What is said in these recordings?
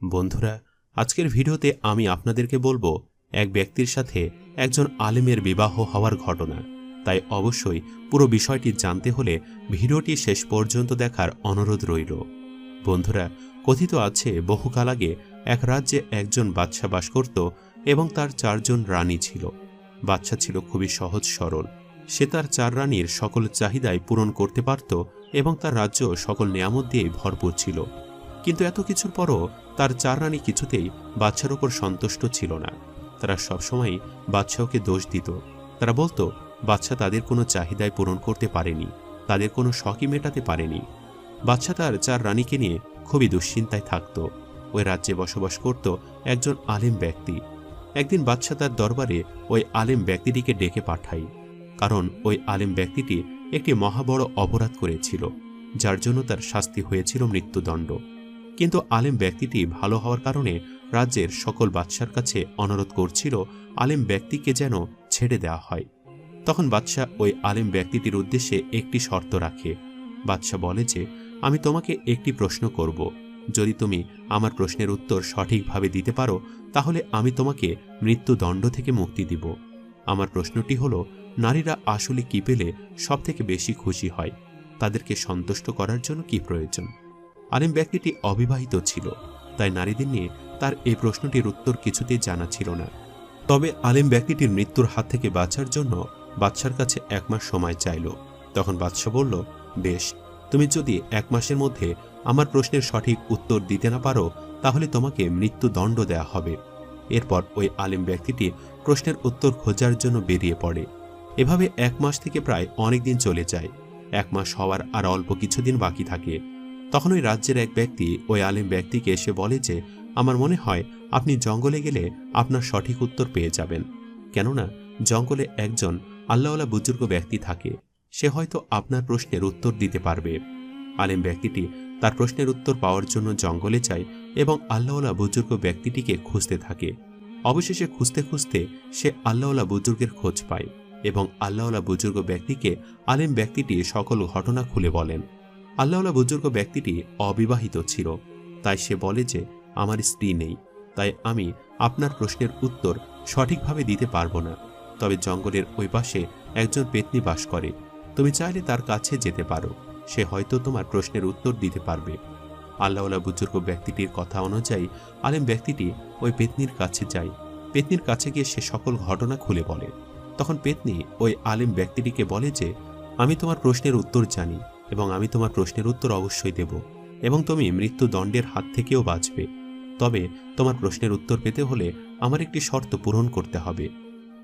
বন্ধুরা, আজকের ভিডিওতে আমি আপনাদেরকে বলব, এক ব্যক্তির সাথে একজন আলেমের বিবাহ হওয়ার ঘটনা। তাই অবশ্যই পুরো বিষয়টি জানতে হলে ভিডিওটি শেষ পর্যন্ত দেখার অনুরোধ রইল। বন্ধুরা, কথিত আছে, বহুকাল আগে এক রাজ্যে একজন বাদশা বাস করত এবং তার চারজন রানী ছিল। বাচ্চা ছিল খুবই সহজ সরল। সে তার চার রানীর সকল চাহিদাই পূরণ করতে পারত এবং তার রাজ্য সকল নিয়ামত দিয়েই ভরপুর ছিল। কিন্তু এত কিছুর পরও তার চার রানী কিছুতেই বাচ্চার ওপর সন্তুষ্ট ছিল না। তারা সবসময় বাচ্চাওকে দোষ দিত। তারা বলতো বাচ্চা তাদের কোনো চাহিদায় পূরণ করতে পারেনি, তাদের কোনো শখই মেটাতে পারেনি। বাচ্চা তার চার রানীকে নিয়ে খুবই দুশ্চিন্তায় থাকত। ওই রাজ্যে বসবাস করত একজন আলেম ব্যক্তি। একদিন বাচ্চা তার দরবারে ওই আলেম ব্যক্তিটিকে ডেকে পাঠায়, কারণ ওই আলেম ব্যক্তিটি একটি মহাবড় অপরাধ করেছিল, যার জন্য তার শাস্তি হয়েছিল মৃত্যুদণ্ড। কিন্তু আলেম ব্যক্তিটি ভালো হওয়ার কারণে রাজ্যের সকল বাদশার কাছে অনুরোধ করছিল আলেম ব্যক্তিকে যেন ছেড়ে দেওয়া হয়। তখন বাদশাহ ওই আলেম ব্যক্তিটির উদ্দেশ্যে একটি শর্ত রাখে। বাদশাহ বলে যে, আমি তোমাকে একটি প্রশ্ন করব। যদি তুমি আমার প্রশ্নের উত্তর সঠিকভাবে দিতে পারো, তাহলে আমি তোমাকে মৃত্যুদণ্ড থেকে মুক্তি দিব। আমার প্রশ্নটি হলো, নারীরা আসলে কি পেলে সবথেকে বেশি খুশি হয়? তাদেরকে সন্তুষ্ট করার জন্য কি প্রয়োজন? আলেম ব্যক্তিটি অবিবাহিত ছিল, তাই নারীদের নিয়ে তার এই প্রশ্নটির উত্তর কিছুতেই জানা ছিল না। তবে আলেম ব্যক্তিটির মৃত্যুর হাত থেকে বাঁচার জন্য বাদশার কাছে এক মাস সময় চাইল। তখন বাদশা বলল, বেশ, তুমি যদি এক মাসের মধ্যে আমার প্রশ্নের সঠিক উত্তর দিতে না পারো, তাহলে তোমাকে মৃত্যুদণ্ড দেয়া হবে। এরপর ওই আলেম ব্যক্তিটি প্রশ্নের উত্তর খোঁজার জন্য বেরিয়ে পড়ে। এভাবে এক মাস থেকে প্রায় অনেক দিন চলে যায়। এক মাস হওয়ার আর অল্প কিছুদিন বাকি থাকে। তখন ওই রাজ্যের এক ব্যক্তি ওই আলেম ব্যক্তিকে এসে বলে যে, আমার মনে হয় আপনি জঙ্গলে গেলে আপনার সঠিক উত্তর পেয়ে যাবেন। কেননা জঙ্গলে একজন আল্লাহওয়ালা বুজুর্গ ব্যক্তি থাকে, সে হয়তো আপনার প্রশ্নের উত্তর দিতে পারবে। আলেম ব্যক্তিটি তার প্রশ্নের উত্তর পাওয়ার জন্য জঙ্গলে যায় এবং আল্লাহওয়ালা বুজুর্গ ব্যক্তিটিকে খুঁজতে থাকে। অবশেষে খুঁজতে খুঁজতে সে আল্লাহওয়ালা বুজুর্গের খোঁজ পায় এবং আল্লাহওয়ালা বুজুর্গ ব্যক্তিকে আলেম ব্যক্তিটি সকল ঘটনা খুলে বলেন। আল্লাহওয়ালা বুজুর্গ ব্যক্তিটি অবিবাহিত ছিল। তাই সে বলে যে, আমার স্ত্রী নেই, তাই আমি আপনার প্রশ্নের উত্তর সঠিকভাবে দিতে পারব না। তবে জঙ্গলের ওই পাশে একজন পেতনি বাস করে। তুমি চাইলে তার কাছে যেতে পারো। সে হয়তো তোমার প্রশ্নের উত্তর দিতে পারবে। আল্লাহওয়ালা বুজুর্গ ব্যক্তিটির কথা অনুযায়ী আলেম ব্যক্তিটি ওই পেতনির কাছে যায়। পেতনির কাছে গিয়ে সে সকল ঘটনা খুলে বলে। তখন পেতনি ওই আলেম ব্যক্তিটিকে বলে যে, আমি তোমার প্রশ্নের উত্তর জানি। এবং আমি তোমার প্রশ্নের উত্তর অবশ্যই দেব এবং তুমি মৃত্যুদণ্ডের হাত থেকেও বাঁচবে। তবে তোমার প্রশ্নের উত্তর পেতে হলে আমার একটি শর্ত পূরণ করতে হবে।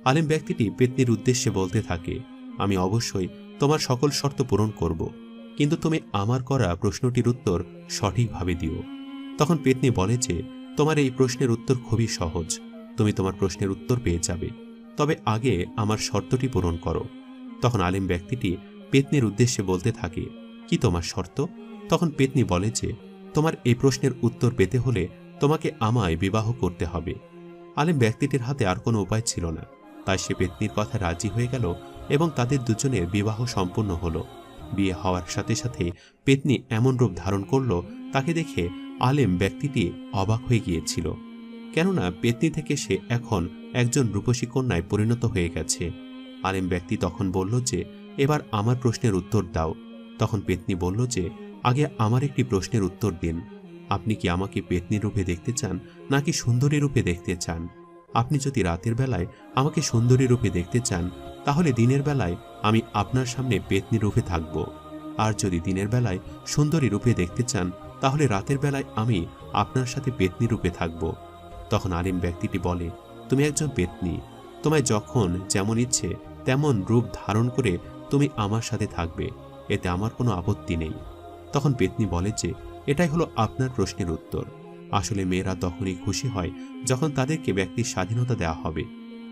আলেম ব্যক্তিটি পেতনির উদ্দেশ্যে বলতে থাকে, আমি অবশ্যই তোমার সকল শর্ত পূরণ করব, কিন্তু তুমি আমার করা প্রশ্নটির উত্তর সঠিকভাবে দিও। তখন পেতনি বলে যে, তোমার এই প্রশ্নের উত্তর খুবই সহজ। তুমি তোমার প্রশ্নের উত্তর পেয়ে যাবে। তবে আগে আমার শর্তটি পূরণ করো। তখন আলেম ব্যক্তিটি পেতনির উদ্দেশ্যে বলতে থাকে, কি তোমার শর্ত? তখন পেতনি বলে যে, তোমার এই প্রশ্নের উত্তর পেতে হলে তোমাকে আমায় বিবাহ করতে হবে। আলেম ব্যক্তিটির হাতে আর কোনো উপায় ছিল না। তাই সে পেতনির কথা রাজি হয়ে গেল এবং তাদের দুজনের বিবাহ সম্পূর্ণ হলো। বিয়ে হওয়ার সাথে সাথে পেতনি এমন রূপ ধারণ করল, তাকে দেখে আলেম ব্যক্তিটি অবাক হয়ে গিয়েছিল। কেননা পেতনি থেকে সে এখন একজন রূপসী কন্যায় পরিণত হয়ে গেছে। আলেম ব্যক্তি তখন বলল যে এবার আমার প্রশ্নের উত্তর দাও। তখন পেতনি বলল যে, আগে আমার একটি প্রশ্নের উত্তর দিন। আপনি কি আমাকে পেতনি রূপে দেখতে চান, নাকি সুন্দরী রূপে দেখতে চান? আপনি যদি রাতের বেলায় আমাকে সুন্দরী রূপে দেখতে চান, তাহলে দিনের বেলায় আমি আপনার সামনে পেতনি রূপে থাকব। আর যদি দিনের বেলায় সুন্দরী রূপে দেখতে চান, তাহলে রাতের বেলায় আমি আপনার সাথে পেতনি রূপে থাকব। তখন আলিম ব্যক্তিটি বলে, তুমি একজন পেতনি। তোমায় যখন যেমন ইচ্ছে, তেমন রূপ ধারণ করে তুমি আমার সাথে থাকবে, এতে আমার কোনো আপত্তি নেই। তখন পেতনি বলে যে, এটাই হলো আপনার প্রশ্নের উত্তর। আসলে মেয়েরা তখনই খুশি হয় যখন তাদেরকে ব্যক্তির স্বাধীনতা দেওয়া হবে।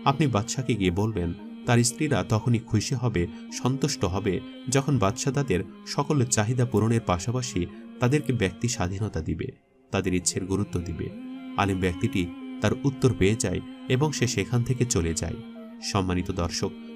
আপনি বাদশাকে গিয়ে বলবেন, তার স্ত্রীরা তখনই খুশি হবে, সন্তুষ্ট হবে যখন বাদশা তাদের সকল চাহিদা পূরণের পাশাপাশি তাদেরকে ব্যক্তি স্বাধীনতা দিবে, তাদের ইচ্ছের গুরুত্ব দিবে। আলিম ব্যক্তিটি তার উত্তর পেয়ে যায় এবং সে সেখান থেকে চলে যায়। সম্মানিত দর্শক